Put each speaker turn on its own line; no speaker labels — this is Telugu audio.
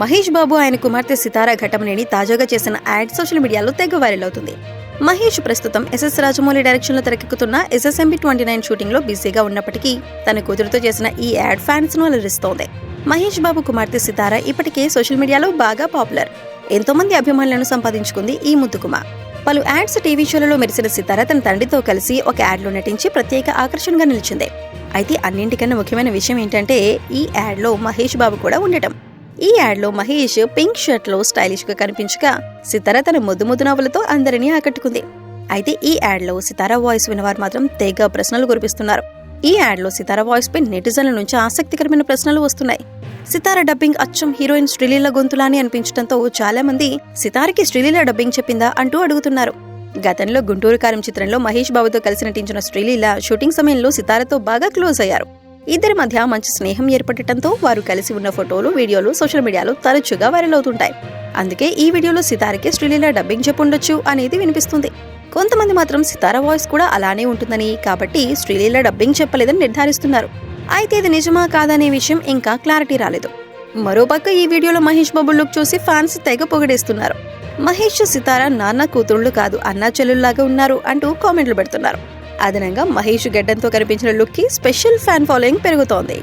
మహేష్ బాబు ఆయన కుమార్తె సితారా ఘటమనేని తాజాగా చేసిన యాడ్ సోషల్ మీడియాలో తెగ వైరల్ అవుతుంది. మహేష్ ప్రస్తుతం ఎస్ఎస్ రాజమౌళి డైరెక్షన్లో తెరకెక్కుతున్న ఎస్ఎస్ఎంబి ట్వంటీ నైన్ షూటింగ్లో బిజీగా ఉన్నప్పటికీ తన కూతురుతో చేసిన ఈ యాడ్ ఫ్యాన్స్ను అలరిస్తోంది. మహేష్ బాబు కుమార్తె సితారా ఇప్పటికే సోషల్ మీడియాలో బాగా పాపులర్. ఎంతో మంది అభిమానులను సంపాదించుకుంది ఈ ముద్దుకుమ పలు యాడ్స్ టీవీ షోలలో మెరిసిన సితార తన తండ్రితో కలిసి ఒక యాడ్లో నటించి ప్రత్యేక ఆకర్షణగా నిలిచింది. అయితే అన్నింటికన్నా ముఖ్యమైన విషయం ఏంటంటే ఈ యాడ్లో మహేష్ బాబు కూడా ఉండటం. ఈ యాడ్లో మహేష్ పింక్ షర్ట్లో స్టైలిష్గా కనిపించగా సితార తన ముద్దు ముద్దు నవ్వులతో అందరినీ ఆకట్టుకుంది. అయితే ఈ యాడ్లో సితారా వాయిస్ వినవారు మాత్రం తెగ ప్రశ్నలు కురిపిస్తున్నారు. ఈ యాడ్లో సితారా వాయిస్ పై నెటిజన్ల నుంచి ఆసక్తికరమైన ప్రశ్నలు వస్తున్నాయి. సితార డబ్బింగ్ అచ్చం హీరోయిన్ శ్రీలీల గొంతులా అని అనిపించడంతో చాలా మంది సితారకి శ్రీలీల డబ్బింగ్ చెప్పిందా అంటూ అడుగుతున్నారు. గతంలో గుంటూరు కారం చిత్రంలో మహేష్ బాబుతో కలిసి నటించిన శ్రీలీల షూటింగ్ సమయంలో సితారతో బాగా క్లోజ్ అయ్యారు. ఇద్దరి మధ్య మంచి స్నేహం ఏర్పడటంతో వారు కలిసి ఉన్న ఫోటోలు వీడియోలు సోషల్ మీడియాలో తరచుగా వైరల్ అవుతుంటాయి. అందుకే ఈ వీడియోలో సితారకి శ్రీలీల డబ్బింగ్ చెప్పుండొచ్చు అనేది వినిపిస్తుంది. కొంతమంది మాత్రం సితార వాయిస్ కూడా అలానే ఉంటుందని కాబట్టి శ్రీలీల డబ్బింగ్ చెప్పలేదని నిర్ధారిస్తున్నారు. అయితే ఇది నిజమా కాదనే విషయం ఇంకా క్లారిటీ రాలేదు. మరోపక్క ఈ వీడియోలో మహేష్ బాబు లుక్ చూసి ఫ్యాన్స్ తెగ పొగిడేస్తున్నారు. మహేష్ సితార నాన్న కూతురుళ్ళు కాదు అన్నా చెల్లుల్లాగా ఉన్నారు అంటూ కామెంట్లు పెడుతున్నారు. అదనంగా మహేష్ గడ్డంతో కనిపించిన లుక్కి స్పెషల్ ఫ్యాన్ ఫాలోయింగ్ పెరుగుతోంది.